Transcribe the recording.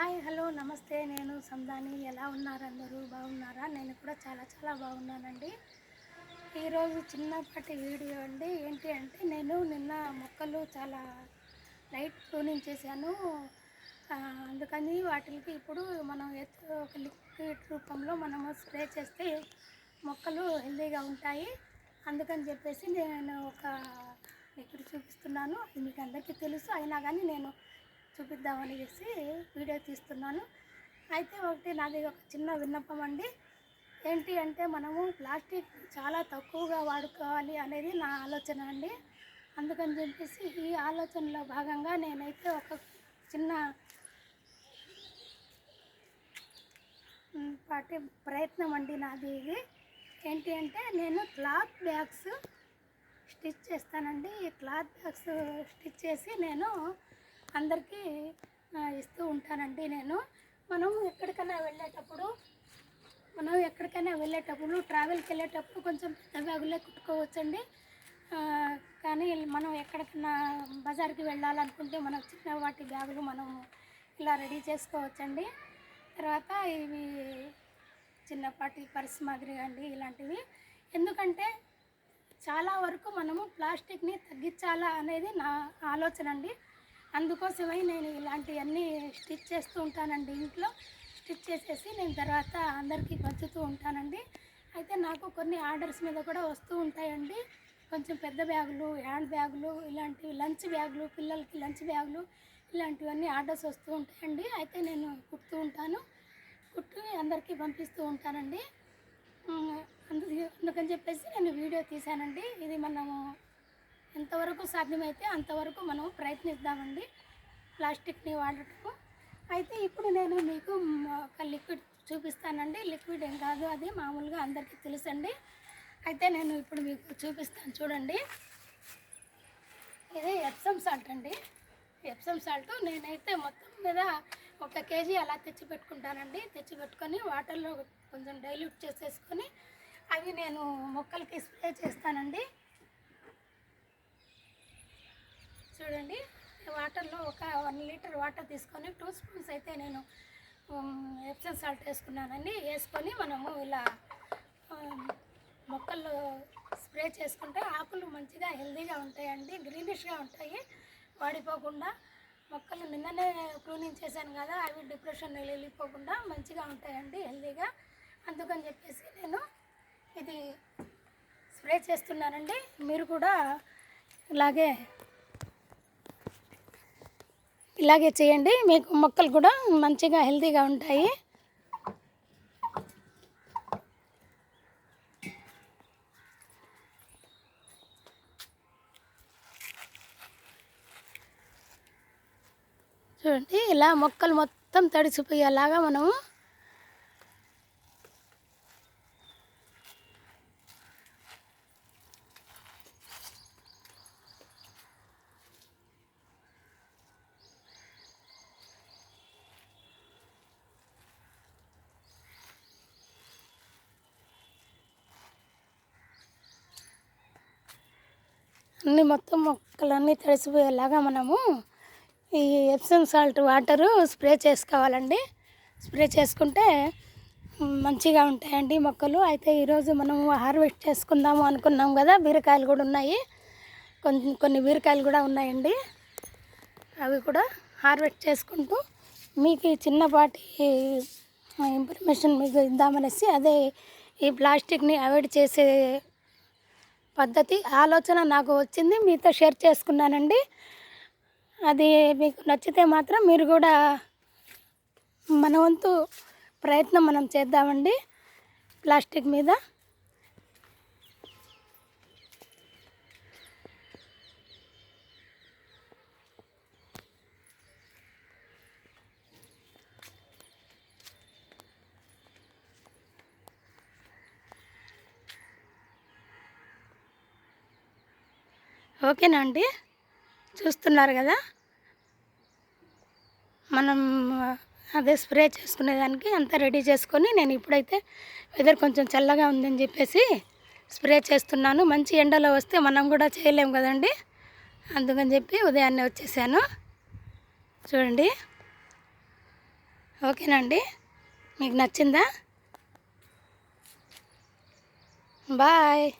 Hi hello నమస్తే. నేను సందాని. ఎలా ఉన్నారు అందరూ? బాగున్నారా? నేను కూడా చాలా చాలా బాగున్నానండి. ఈరోజు చిన్నపాటి వీడియో అండి. ఏంటి అంటే నేను నిన్న మొక్కలు చాలా లైట్ ట్యూనింగ్ చేశాను. అందుకని వాటికి ఇప్పుడు మనం ఎత్తు ఒక లిక్విడ్ రూపంలో మనము స్ప్రే చేస్తే మొక్కలు హెల్తీగా ఉంటాయి. అందుకని చెప్పేసి నేను ఒక లిక్విడ్ చూపిస్తున్నాను. అది మీకు అందరికీ తెలుసు. అయినా కానీ నేను చూపిద్దామని చేసి వీడియో తీస్తున్నాను. అయితే ఒకటి నాది ఒక చిన్న విన్నపం అండి. ఏంటి అంటే మనము ప్లాస్టిక్ చాలా తక్కువగా వాడుకోవాలి అనేది నా ఆలోచన అండి. అందుకని చెప్పేసి ఈ ఆలోచనలో భాగంగా నేనైతే ఒక చిన్న పాటి ప్రయత్నం అండి నాది ఇది. ఏంటి అంటే నేను క్లాత్ బ్యాగ్స్ స్టిచ్ చేస్తానండి. ఈ క్లాత్ బ్యాగ్స్ స్టిచ్ చేసి నేను అందరికీ ఇస్తూ ఉంటానండి నేను. మనం ఎక్కడికైనా వెళ్ళేటప్పుడు మనం ఎక్కడికైనా వెళ్ళేటప్పుడు ట్రావెల్కి వెళ్ళేటప్పుడు కొంచెం పెద్ద బ్యాగులే కుట్టుకోవచ్చండి. కానీ మనం ఎక్కడికైనా బజార్కి వెళ్ళాలనుకుంటే మనం చిన్న వాటి బ్యాగులు మనం ఇలా రెడీ చేసుకోవచ్చండి. తర్వాత ఇవి చిన్నపాటి పర్స్ మాదిరి అండి ఇలాంటివి. ఎందుకంటే చాలా వరకు మనము ప్లాస్టిక్ని తగ్గించాలా అనేది నా ఆలోచన అండి. అందుకోసమై నేను ఇలాంటివన్నీ స్టిచ్ చేస్తూ ఉంటానండి. ఇంట్లో స్టిచ్ చేసేసి నేను తర్వాత అందరికీ పంచుతూ ఉంటానండి. అయితే నాకు కొన్ని ఆర్డర్స్ మీద కూడా వస్తూ ఉంటాయండి. కొంచెం పెద్ద బ్యాగులు హ్యాండ్ బ్యాగులు ఇలాంటివి లంచ్ బ్యాగులు పిల్లలకి లంచ్ బ్యాగులు ఇలాంటివన్నీ ఆర్డర్స్ వస్తూ ఉంటాయండి. అయితే నేను కుడుతూ ఉంటాను. కుట్టి అందరికీ పంపిస్తూ ఉంటానండి. అందు అందుకని చెప్పేసి నేను వీడియో తీశానండి. ఇది మనము ఎంతవరకు సాధ్యమైతే అంతవరకు మనం ప్రయత్నిద్దామండి ప్లాస్టిక్ని వాడటము అయితే ఇప్పుడు నేను మీకు ఒక లిక్విడ్ చూపిస్తానండి. లిక్విడ్ ఏం కాదు అది మామూలుగా అందరికీ తెలుసండి. అయితే నేను ఇప్పుడు మీకు చూపిస్తాను చూడండి. ఇది ఎప్సమ్ సాల్ట్ అండి. ఎప్సమ్ సాల్ట్ నేనైతే మొత్తం మీద ఒక కేజీ అలా తెచ్చి పెట్టుకుంటానండి. తెచ్చి పెట్టుకొని వాటర్లో కొంచెం డైల్యూట్ చేసేసుకొని అవి నేను మొక్కలకి స్ప్రే చేస్తానండి. చూడండి. వాటర్లో ఒక వన్ లీటర్ వాటర్ తీసుకొని టూ స్పూన్స్ అయితే నేను ఎప్సన్ సాల్ట్ వేసుకున్నానండి. వేసుకొని మనము ఇలా మొక్కల్లో స్ప్రే చేసుకుంటే ఆకులు మంచిగా హెల్తీగా ఉంటాయండి గ్రీనిష్గా ఉంటాయి. వాడిపోకుండా మొక్కలు నిన్ననే క్లూనింగ్ చేశాను కదా అవి డిప్రెషన్ వెళ్ళిపోకుండా మంచిగా ఉంటాయండి హెల్దీగా. అందుకని చెప్పేసి నేను ఇది స్ప్రే చేస్తున్నానండి. మీరు కూడా ఇలాగే ఇలాగే చేయండి. మీకు మొక్కలు కూడా మంచిగా హెల్తీగా ఉంటాయి. చూడండి ఇలా మొక్కలు మొత్తం తడిసిపోయేలాగా మనము అన్ని మొత్తం మొక్కలన్నీ తడిసిపోయేలాగా మనము ఈ ఎప్సమ్ సాల్ట్ వాటరు స్ప్రే చేసుకోవాలండి. స్ప్రే చేసుకుంటే మంచిగా ఉంటాయండి మొక్కలు. అయితే ఈరోజు మనము హార్వెస్ట్ చేసుకుందాము అనుకున్నాం కదా బీరకాయలు కూడా ఉన్నాయి. కొన్ని కొన్ని బీరకాయలు కూడా ఉన్నాయండి. అవి కూడా హార్వెస్ట్ చేసుకుంటూ మీకు ఈ చిన్నపాటి ఇన్ఫర్మేషన్ మీకు ఇద్దామనేసి అదే ఈ ప్లాస్టిక్ని అవాయిడ్ చేసే పద్ధతి ఆలోచన నాకు వచ్చింది. మీతో షేర్ చేసుకున్నానండి. అది మీకు నచ్చితే మాత్రం మీరు కూడా మన వంతు ప్రయత్నం మనం చేద్దామండి. ప్లాస్టిక్ మీద ఓకేనా అండి? చూస్తున్నారు కదా? మనం అదే స్ప్రే చేసుకునేదానికి అంతా రెడీ చేసుకొని నేను ఇప్పుడైతే వెదర్ కొంచెం చల్లగా ఉందని చెప్పేసి స్ప్రే చేస్తున్నాను. మంచి ఎండలో వస్తే మనం కూడా చేయలేము కదండి? అందుకని చెప్పి ఉదయాన్నే వచ్చేసాను. చూడండి. ఓకేనండి మీకు నచ్చిందా? బాయ్.